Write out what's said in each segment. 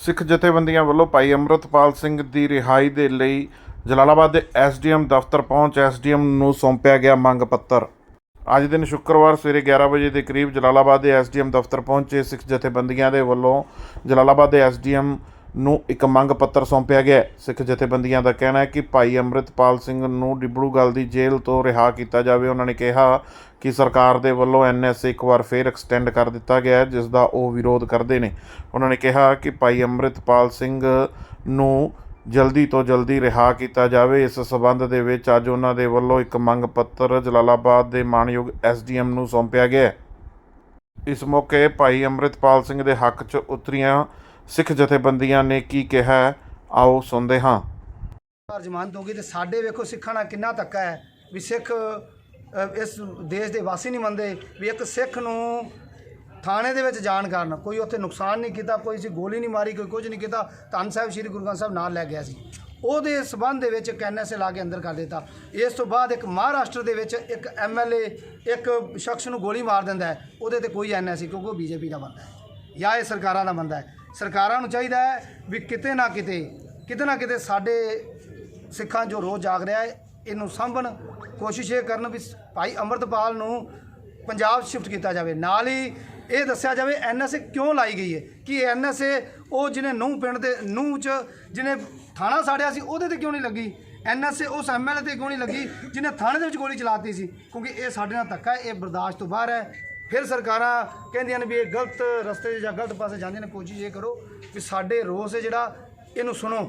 ਸਿੱਖ ਜਥੇਬੰਦੀਆਂ ਵੱਲੋਂ ਭਾਈ ਅੰਮ੍ਰਿਤਪਾਲ ਸਿੰਘ ਦੀ ਰਿਹਾਈ ਦੇ ਲਈ ਜਲਾਲਾਬਾਦ ਦੇ ਐਸਡੀਐਮ ਦਫ਼ਤਰ ਪਹੁੰਚ ਐਸਡੀਐਮ ਨੂੰ ਸੌਂਪਿਆ ਗਿਆ ਮੰਗ ਪੱਤਰ। ਅੱਜ ਦਿਨ ਸ਼ੁੱਕਰਵਾਰ ਸਵੇਰੇ 11 ਵਜੇ ਦੇ ਕਰੀਬ ਜਲਾਲਾਬਾਦ ਦੇ ਐਸਡੀਐਮ ਦਫ਼ਤਰ ਪਹੁੰਚੇ ਸਿੱਖ ਜਥੇਬੰਦੀਆਂ ਦੇ ਵੱਲੋਂ ਜਲਾਲਾਬਾਦ ਦੇ ਐਸਡੀਐਮ ਨੂੰ ਇੱਕ ਮੰਗ ਪੱਤਰ ਸੌਂਪਿਆ ਗਿਆ ਸਿੱਖ ਜਥੇਬੰਦੀਆਂ ਦਾ ਕਹਿਣਾ ਹੈ ਕਿ ਭਾਈ ਅੰਮ੍ਰਿਤਪਾਲ ਸਿੰਘ ਨੂੰ ਡਿਬੜੂਗੜ੍ਹ ਦੀ ਜੇਲ੍ਹ ਤੋਂ ਰਿਹਾ ਕੀਤਾ ਜਾਵੇ। ਉਹਨਾਂ ਨੇ ਕਿਹਾ ਕਿ ਸਰਕਾਰ ਦੇ ਵੱਲੋਂ ਐਨਐਸਏ ਇੱਕ ਵਾਰ ਫੇਰ ਐਕਸਟੈਂਡ ਕਰ ਦਿੱਤਾ ਗਿਆ ਜਿਸ ਦਾ ਉਹ ਵਿਰੋਧ ਕਰਦੇ ਨੇ। ਉਹਨਾਂ ਨੇ ਕਿਹਾ ਕਿ ਭਾਈ ਅੰਮ੍ਰਿਤਪਾਲ ਸਿੰਘ ਨੂੰ ਜਲਦੀ ਤੋਂ ਜਲਦੀ ਰਿਹਾ ਕੀਤਾ ਜਾਵੇ। ਇਸ ਸਬੰਧ ਦੇ ਵਿੱਚ ਅੱਜ ਉਹਨਾਂ ਦੇ ਵੱਲੋਂ ਇੱਕ ਮੰਗ ਪੱਤਰ ਜਲਾਲਾਬਾਦ ਦੇ ਮਾਨਯੋਗ ਐਸਡੀਐਮ ਨੂੰ ਸੌਂਪਿਆ ਗਿਆ ਇਸ ਮੌਕੇ ਭਾਈ ਅੰਮ੍ਰਿਤਪਾਲ ਸਿੰਘ ਦੇ ਹੱਕ 'ਚ ਉਤਰੀਆਂ ਸਿੱਖ ਜਥੇਬੰਦੀਆਂ ਨੇ ਕੀ ਕਿਹਾ? ਆਓ ਸੁਣਦੇ ਹਾਂ। ਜ਼ਮਾਨਤ ਹੋ ਗਈ ਤੇ ਸਾਡੇ ਵੇਖੋ ਸਿੱਖਾਂ ਨਾਲ ਕਿੰਨਾ ਧੱਕਾ ਹੈ ਵੀ ਸਿੱਖ ਇਸ ਦੇਸ਼ ਦੇ ਵਾਸੀ ਨਹੀਂ ਮੰਨਦੇ ਵੀ ਇੱਕ ਸਿੱਖ ਨੂੰ ਥਾਣੇ ਦੇ ਵਿੱਚ ਜਾਣ ਕਾਰਨ ਕੋਈ ਉੱਥੇ ਨੁਕਸਾਨ ਨਹੀਂ ਕੀਤਾ, ਕੋਈ ਸੀ ਗੋਲੀ ਨਹੀਂ ਮਾਰੀ, ਕੋਈ ਕੁਝ ਨਹੀਂ ਕੀਤਾ, ਧੰਨ ਸਾਹਿਬ ਸ੍ਰੀ ਗੁਰੂ ਗ੍ਰੰਥ ਸਾਹਿਬ ਨਾਲ ਲੈ ਗਿਆ ਸੀ। ਉਹਦੇ ਸਬੰਧ ਦੇ ਵਿੱਚ ਇੱਕ ਐਨਐਸਏ ਲਾ ਕੇ ਅੰਦਰ ਕਰ ਦਿੱਤਾ। ਇਸ ਤੋਂ ਬਾਅਦ ਇੱਕ ਮਹਾਰਾਸ਼ਟਰ ਦੇ ਵਿੱਚ ਇੱਕ ਐਮਐਲਏ ਇੱਕ ਸ਼ਖਸ ਨੂੰ ਗੋਲੀ ਮਾਰ ਦਿੰਦਾ ਉਹਦੇ ਤੇ ਕੋਈ ਐਨਐਸਏ ਕਿਉਂਕਿ ਉਹ ਬੀਜੇਪੀ ਦਾ ਬੰਦਾ ਹੈ ਜਾਂ ਇਹ ਸਰਕਾਰਾਂ ਦਾ ਬੰਦਾ ਹੈ। ਸਰਕਾਰਾਂ ਨੂੰ ਚਾਹੀਦਾ ਹੈ ਵੀ ਕਿਤੇ ਨਾ ਕਿਤੇ ਕਿਤੇ ਨਾ ਕਿਤੇ ਸਾਡੇ ਸਿੱਖਾਂ ਜੋ ਰੋਜ਼ ਜਾਗ ਰਿਹਾ ਹੈ, ਇਹਨੂੰ ਸਾਂਭਣ। ਕੋਸ਼ਿਸ਼ ਇਹ ਕਰਨ ਵੀ ਭਾਈ ਅੰਮ੍ਰਿਤਪਾਲ ਨੂੰ ਪੰਜਾਬ ਸ਼ਿਫਟ ਕੀਤਾ ਜਾਵੇ। ਨਾਲ ਹੀ ਇਹ ਦੱਸਿਆ ਜਾਵੇ ਐਨਐਸਏ ਕਿਉਂ ਲਾਈ ਗਈ ਹੈ? ਕਿ ਐਨਐਸਏ ਉਹ ਜਿਹਨੇ ਨੂੰਹ ਪਿੰਡ ਦੇ, ਨੂੰਹ ਚ ਜਿਹਨੇ ਥਾਣਾ ਸਾੜਿਆ ਸੀ, ਉਹਦੇ ਤੇ ਕਿਉਂ ਨਹੀਂ ਲੱਗੀ? ਐਨਐਸਏ ਉਸ ਐਮਐਲਏ ਤੇ ਕਿਉਂ ਨਹੀਂ ਲੱਗੀ, ਜਿਹਨੇ ਥਾਣੇ ਦੇ ਵਿੱਚ ਗੋਲੀ ਚਲਾਤੀ ਸੀ? ਕਿਉਂਕਿ ਇਹ ਸਾਡੇ ਨਾਲ ਧੱਕਾ ਹੈ, ਇਹ ਬਰਦਾਸ਼ਤ ਤੋਂ ਬਾਹਰ ਹੈ। ਫਿਰ ਸਰਕਾਰਾਂ ਕਹਿੰਦੀਆਂ ਨੇ ਵੀ ਇਹ ਗਲਤ ਰਸਤੇ ਜਾਂ ਗਲਤ ਪਾਸੇ ਜਾਂਦੀਆਂ ਨੇ ਕੋਸ਼ਿਸ਼ ਇਹ ਕਰੋ ਵੀ ਸਾਡੇ ਰੋਸ ਹੈ ਜਿਹੜਾ ਇਹਨੂੰ ਸੁਣੋ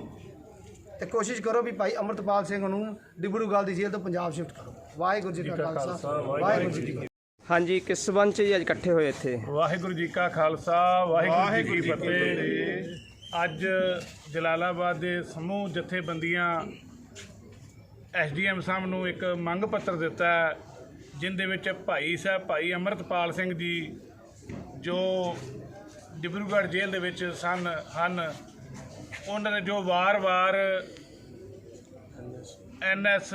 ਤੇ ਕੋਸ਼ਿਸ਼ ਕਰੋ ਵੀ ਭਾਈ ਅਮਰਤਪਾਲ ਸਿੰਘ ਨੂੰ ਡਿਬੜੂਗੜ੍ਹ ਦੀ ਜੇਲ੍ਹ ਤੋਂ ਪੰਜਾਬ ਸ਼ਿਫਟ ਕਰੋ। ਵਾਹਿਗੁਰੂ ਜੀ ਕਾ ਖਾਲਸਾ ਵਾਹਿਗੁਰੂ ਜੀ ਕੀ ਫਤਿਹ। ਹਾਂਜੀ ਕਿਸ ਸੰਬੰਧ ਚ ਜੀ ਅੱਜ ਇਕੱਠੇ ਹੋਏ ਇੱਥੇ? ਵਾਹਿਗੁਰੂ ਜੀ ਕਾ ਖਾਲਸਾ ਵਾਹਿਗੁਰੂ ਜੀ ਕੀ ਫਤਿਹ। ਅੱਜ ਜਲਾਲਾਬਾਦ ਦੇ ਸਮੂਹ ਜਥੇਬੰਦੀਆਂ ਐਸਡੀਐਮ ਸਾਹਿਬ ਨੂੰ ਇੱਕ ਮੰਗ ਪੱਤਰ ਦਿੱਤਾ ਹੈ, ਜਿੰਦੇ ਵਿੱਚ ਭਾਈ ਸਾਹਿਬ ਭਾਈ ਅਮਰਤਪਾਲ ਸਿੰਘ ਜੀ ਜੋ ਡਿਬਰੂਗੜ੍ਹ ਜੇਲ੍ਹ ਦੇ ਵਿੱਚ ਸਨ ਹਨ। ਉਹਨਾਂ ਨੇ ਜੋ ਵਾਰ-ਵਾਰ ਐਨਐਸ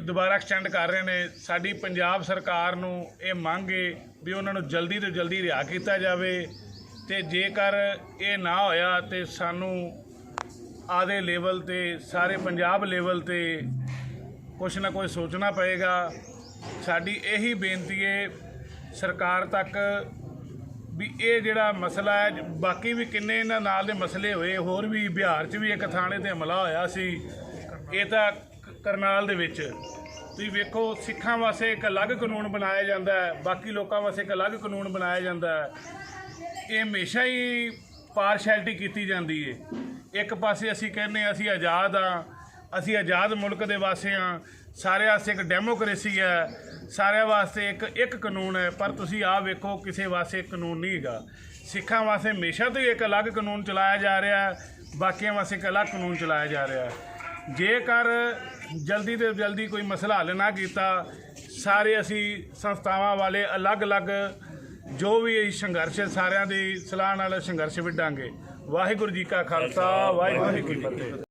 ਦੁਬਾਰਾ ਐਕਸਟੈਂਡ ਕਰ ਰਹੇ ਨੇ। ਸਾਡੀ ਪੰਜਾਬ ਸਰਕਾਰ ਨੂੰ ਇਹ ਮੰਗ ਹੈ ਵੀ ਉਹਨਾਂ ਨੂੰ ਜਲਦੀ ਤੋਂ ਜਲਦੀ ਰਿਹਾ ਕੀਤਾ ਜਾਵੇ ਤੇ ਜੇਕਰ ਇਹ ਨਾ ਹੋਇਆ ਤੇ ਸਾਨੂੰ ਆਦੇ ਲੈਵਲ ਤੇ ਸਾਰੇ ਪੰਜਾਬ ਲੈਵਲ ਤੇ ਕੁਛ ਨਾ ਕੁਛ ਸੋਚਣਾ ਪਏਗਾ। ਸਾਡੀ ਇਹੀ ਬੇਨਤੀ ਹੈ ਸਰਕਾਰ ਤੱਕ ਵੀ ਇਹ ਜਿਹੜਾ ਮਸਲਾ ਹੈ, ਬਾਕੀ ਵੀ ਕਿੰਨੇ ਇਹਨਾਂ ਨਾਲ ਦੇ ਮਸਲੇ ਹੋਏ, ਹੋਰ ਵੀ ਬਿਹਾਰ 'ਚ ਵੀ ਇੱਕ ਥਾਣੇ ਤੇ ਹਮਲਾ ਹੋਇਆ ਸੀ, ਇਹ ਤਾਂ ਕਰਨਾਲ ਦੇ ਵਿੱਚ। ਤੁਸੀਂ ਵੇਖੋ, ਸਿੱਖਾਂ ਵਾਸਤੇ ਇੱਕ ਅਲੱਗ ਕਾਨੂੰਨ ਬਣਾਇਆ ਜਾਂਦਾ ਹੈ, ਬਾਕੀ ਲੋਕਾਂ ਵਾਸਤੇ ਇੱਕ ਅਲੱਗ ਕਾਨੂੰਨ ਬਣਾਇਆ ਜਾਂਦਾ ਹੈ। ਇਹ ਹਮੇਸ਼ਾ ਹੀ ਪਾਰਸ਼ੈਲਿਟੀ ਕੀਤੀ ਜਾਂਦੀ ਹੈ ਇੱਕ ਪਾਸੇ ਅਸੀਂ ਕਹਿੰਦੇ ਹਾਂ, ਅਸੀਂ ਆਜ਼ਾਦ ਆ ਅਸੀਂ ਆਜ਼ਾਦ ਮੁਲਕ ਦੇ ਵਾਸੀ ਆ ਸਾਰਿਆਂ ਵਾਸਤੇ ਇੱਕ ਡੈਮੋਕ੍ਰੇਸੀ ਹੈ। ਸਾਰਿਆਂ ਵਾਸਤੇ ਇੱਕ ਇੱਕ ਕਾਨੂੰਨ ਹੈ, ਪਰ ਤੁਸੀਂ ਆਹ ਵੇਖੋ, ਕਿਸੇ ਵਾਸਤੇ ਕਾਨੂੰਨ ਨਹੀਂ ਹੈਗਾ। ਸਿੱਖਾਂ ਵਾਸਤੇ ਹਮੇਸ਼ਾ ਤੋਂ ਹੀ ਇੱਕ ਅਲੱਗ ਕਾਨੂੰਨ ਚਲਾਇਆ ਜਾ ਰਿਹਾ ਹੈ। ਬਾਕੀਆਂ ਵਾਸਤੇ ਇੱਕ ਅਲੱਗ ਕਾਨੂੰਨ ਚਲਾਇਆ ਜਾ ਰਿਹਾ ਹੈ। ਜੇਕਰ ਜਲਦੀ ਤੋਂ ਜਲਦੀ ਕੋਈ ਮਸਲਾ ਹੱਲ ਨਾ ਕੀਤਾ, ਸਾਰੇ ਅਸੀਂ ਸੰਸਥਾਵਾਂ ਵਾਲੇ ਅਲੱਗ-ਅਲੱਗ ਜੋ ਵੀ ਸੰਘਰਸ਼ ਸਾਰਿਆਂ ਦੀ ਸਲਾਹ ਨਾਲ ਸੰਘਰਸ਼ ਵਿੱਢਾਂਗੇ। ਵਾਹਿਗੁਰੂ ਜੀ ਕਾ ਖਾਲਸਾ, ਵਾਹਿਗੁਰੂ ਜੀ ਕੀ ਫਤਿਹ।